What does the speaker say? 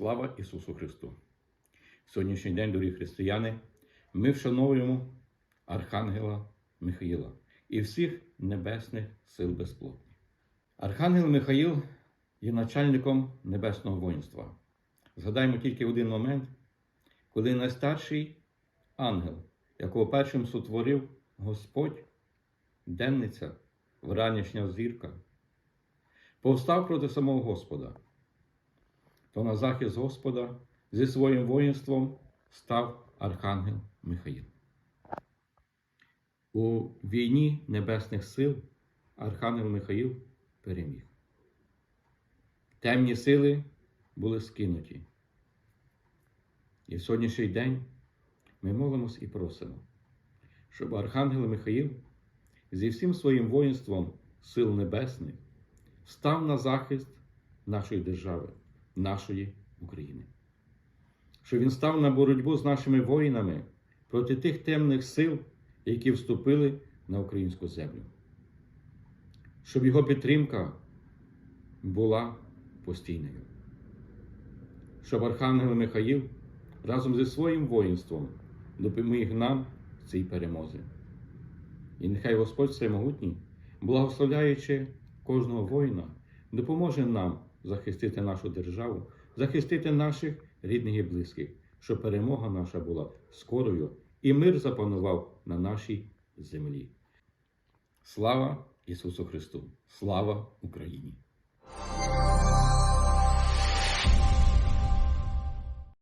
Слава Ісусу Христу! Сьогоднішній день, дорогі християни, ми вшановуємо Архангела Михаїла і всіх небесних сил безплотних. Архангел Михаїл є начальником небесного воїнства. Згадаємо тільки один момент, коли найстарший ангел, якого першим сотворив Господь, денниця, вранішня зірка, повстав проти самого Господа то на захист Господа зі своїм воїнством став Архангел Михаїл. У війні небесних сил Архангел Михаїл переміг. Темні сили були скинуті. І в сьогоднішній день ми молимось і просимо, щоб Архангел Михаїл зі всім своїм воїнством сил небесних став на захист нашої держави нашої України. Що він став на боротьбу з нашими воїнами проти тих темних сил, які вступили на українську землю. Щоб його підтримка була постійною. Щоб Архангел Михаїл разом зі своїм воїнством допоміг нам в цій перемозі. І нехай Господь Всемогутній, благословляючи кожного воїна, допоможе нам захистити нашу державу, захистити наших рідних і близьких, щоб перемога наша була скорою і мир запанував на нашій землі. Слава Ісусу Христу! Слава Україні!